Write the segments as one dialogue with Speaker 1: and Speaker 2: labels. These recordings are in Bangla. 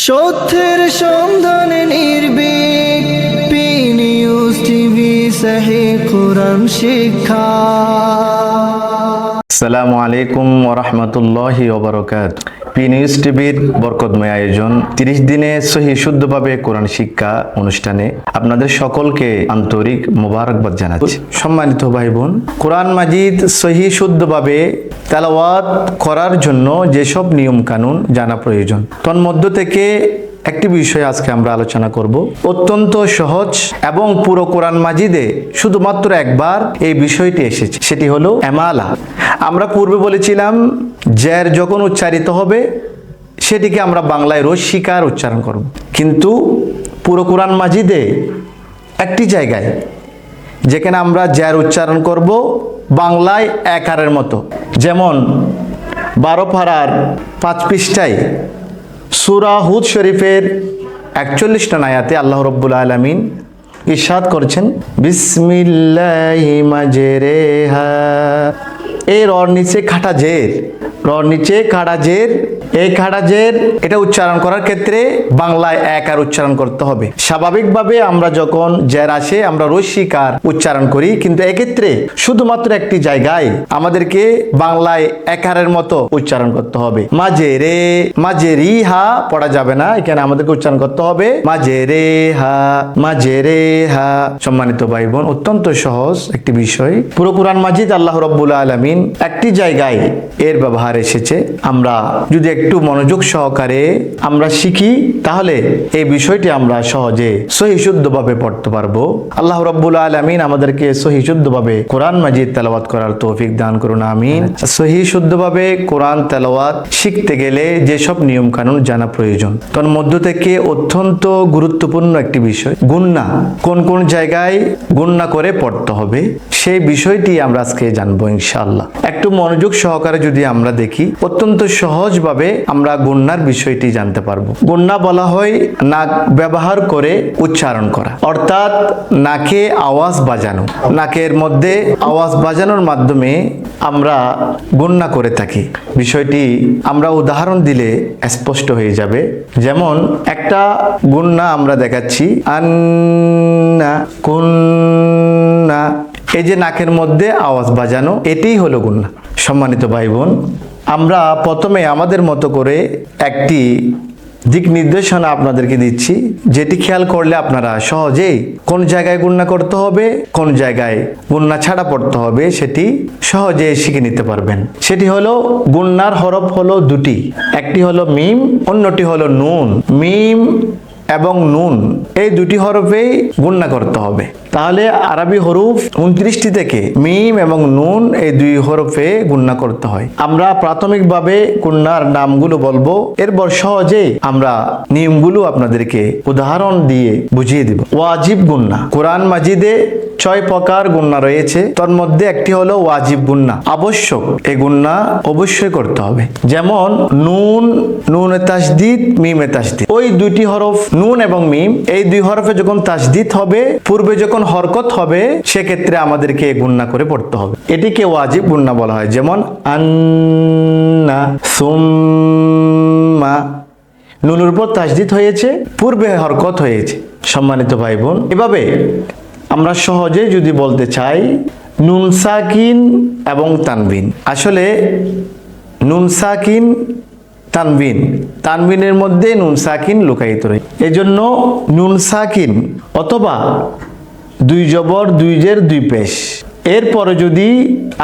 Speaker 1: সত্যের সন্ধান নির্বিক পি নিউজ টিভি সাহে কোরআন শিক্ষা
Speaker 2: সালামু আলাইকুম ওরহমতুল্লাহি ওবরকাত। পি নিউজ টিভির বরকতময় আয়োজন, তিরিশ দিনে সহি শুদ্ধভাবে কোরআন শিক্ষা অনুষ্ঠানে আপনাদের সকলকে আন্তরিক মোবারকবাদ জানাচ্ছি। সম্মানিত ভাই বোন কোরআন মাজিদ সহি শুদ্ধভাবে তেলাওয়াত করার জন্য যেসব নিয়ম কানুন জানা প্রয়োজন, তন্মধ্য থেকে একটি বিষয় আজকে আমরা আলোচনা করব। অত্যন্ত সহজ এবং পুরো কোরআন মাজিদে শুধুমাত্র একবার এই বিষয়টি এসেছে, সেটি হলো এমালা। আমরা পূর্বে বলেছিলাম, জ্যার যখন উচ্চারিত হবে, সেটিকে আমরা বাংলায় রস্বীকার উচ্চারণ করব। কিন্তু পুরো কোরআন মাজিদে একটি জায়গায়, যেখানে আমরা জ্যার উচ্চারণ করব বাংলায় একারের মতো। যেমন বারো পাড়ার পাঁচ পৃষ্ঠায় সুরাহুদ শরীফের একচল্লিশ নং আয়াতে আল্লাহ রব্বুল আলমিন ইরশাদ করছেন, বিসমিল্লাহি মাজেরেহা। এই রর নিচে খাটা জের। রর নিচে খাড়া জের এই খাড়া জের, এটা উচ্চারণ করার ক্ষেত্রে বাংলায় এক আর উচ্চারণ করতে হবে। স্বাভাবিকভাবে আমরা যখন জের আসে, আমরা রস্বীকার উচ্চারণ করি, কিন্তু এক্ষেত্রে শুধুমাত্র একটি জায়গায় আমাদেরকে বাংলায় একারের মতো উচ্চারণ করতে হবে। মাঝে রে মাঝে রি হা পড়া যাবে না, এখানে আমাদেরকে উচ্চারণ করতে হবে। মাঝে রে হা মাঝে রে হা। সম্মানিত ভাই বোন, অত্যন্ত সহজ একটি বিষয়। পুরো কোরআন মাজিদ আল্লাহ রব্বুল আলমিন একটি জায়গায় এর ব্যবহার এসেছে। আমরা যদি একটু মনোযোগ সহকারে আমরা শিখি তাহলে এই বিষয়টি আমরা সহজে সহি শুদ্ধভাবে পড়তে পারব। আল্লাহ রব্বুল আলমিন আমাদেরকে সহি শুদ্ধভাবে কোরআন মাজিদ তেলাওয়াত করার তৌফিক দান করুন আমিন। সহি শুদ্ধভাবে কোরআন তেলাওয়াত শিখতে গেলে যেসব নিয়ম কানুন জানা প্রয়োজন তোর মধ্য থেকে অত্যন্ত গুরুত্বপূর্ণ একটি বিষয় গুন্না। কোন কোন জায়গায় গুন্না করে পড়তে হবে সেই বিষয়টি আমরা আজকে জানব ইনশাআল্লাহ। একটু মনোযোগ সহকারে যদি আমরা দেখি, অত্যন্ত সহজভাবে আমরা গুন্নার বিষয়টি জানতে পারব। গুন্না বলা হয় নাক ব্যবহার করে উচ্চারণ করা, অর্থাৎ নাকে আওয়াজ বাজানো। নাকের মধ্যে আওয়াজ বাজানোর মাধ্যমে আমরা গুন্না করে থাকি। বিষয়টি আমরা উদাহরণ দিলে স্পষ্ট হয়ে যাবে। যেমন, একটা গুন্না আমরা দেখাচ্ছি, আন্না কুন্না এই যে নাকের মধ্যে আওয়াজ বাজানো, এটাই হলো গুন্না। সম্মানিত ভাই বোন আমরা প্রথমে আমাদের মতো করে একটি দিক নির্দেশনা আপনাদেরকে দিচ্ছি, যেটি খেয়াল করলে আপনারা সহজেই কোন জায়গায় গুন্না করতে হবে, কোন জায়গায় গুন্না ছাড়া পড়তে হবে, সেটি সহজে শিখে নিতে পারবেন। সেটি হলো, গুন্নার হরফ হলো দুটি। একটি হলো মিম, অন্যটি হলো নুন। মিম এবং নুন, এই দুটি হরফেই গুণনা করতে হবে। তাহলে আরবি হরফ উনত্রিশটি থেকে মিম এবং নুন এই দুই হরফে গুণনা করতে হয়। আমরা প্রাথমিকভাবে গুন্নার নামগুলো বলব। এরপর সহজে আমরা নিয়মগুলো আপনাদেরকে উদাহরণ দিয়ে বুঝিয়ে দিব। ওয়াজিব গুন্না কোরআন মাজিদে ছয় প্রকার গুন্না রয়েছে। তার মধ্যে একটি হলো ওয়াজিব গুন্না আবশ্যক, এই গুন্না অবশ্যই করতে হবে। যেমন নুন নুন তাসদিদ, মিমে তাসদিদ। ওই দুইটি হরফ নুন এবং মিম, এই দুই হরফে যখন তাসদিদ হবে, পূর্বে যখন হরকত হবে, সেক্ষেত্রে আমাদেরকে গুন্না করে পড়তে হবে। এটিকে ওয়াজিব গুন্না বলা হয়, যেমন আন্না সুম্মা। নুনের উপর তাসদিদ হয়েছে, পূর্বে হরকত হয়েছে। সম্মানিত ভাই বোন এভাবে আমরা সহজে যদি বলতে চাই, নুন সাকিন এবং তানবিন। আসলে নুন সাকিন তানবিন। তানবিনের মধ্যে নুন সাকিন লুকায়িত রয়েছে এজন্য নুন সাকিন অথবা দুই জবর, দুই জের, দুই পেশ। এরপরে যদি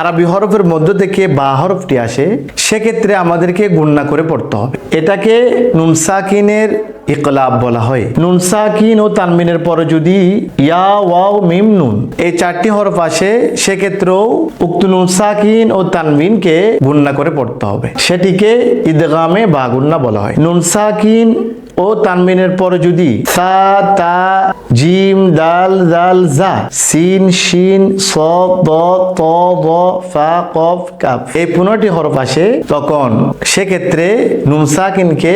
Speaker 2: আরবি হরফের মধ্য থেকে বা হরফটি আসে, সেক্ষেত্রে আমাদেরকে গুণনা করে পড়তে হবে। এটাকে নুন সাকিনের ইকলাব বলা হয়। নুন সাকিন ও তানমিনের পরে যদি ইয়া ওয়াও মিম নুন। এই চারটি হরফ আসে সেক্ষেত্রেও উক্ত নুন সাকিন ও তানমিনকে গুণনা করে পড়তে হবে। সেটিকে ঈদগামে বা গুণনা বলা হয়। নুন সাকিন ও তানমিনের পরে যদি সা তা জিম দাল দাল জা সিন শিন স দ ত দ ফা কফ কাফ। এই পনেরোটি হরফ আসে তখন সেক্ষেত্রে নুন সাকিনকে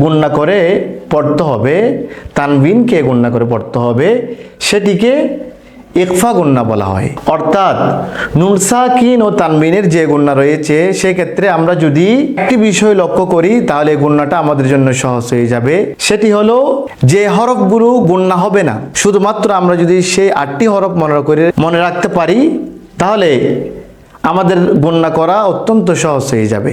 Speaker 2: গুণনা করে পড়তে হবে। তানবিনকে গুণনা করে পড়তে হবে। সেটিকে ইকফা গুন্না বলা হয়। অর্থাৎ নুনসাকিন ও তানবিনের যে গুন্না রয়েছে, সেক্ষেত্রে আমরা যদি একটি বিষয় লক্ষ্য করি, তাহলে গুন্নাটা আমাদের জন্য সহজ হয়ে যাবে। সেটি হলো যে হরফগুলো গুন্না হবে না, শুধুমাত্র আমরা যদি সেই আটটি হরফ মনে করে, মনে রাখতে পারি, তাহলে আমাদের গণ্যা করা অত্যন্ত সহজ হয়ে যাবে।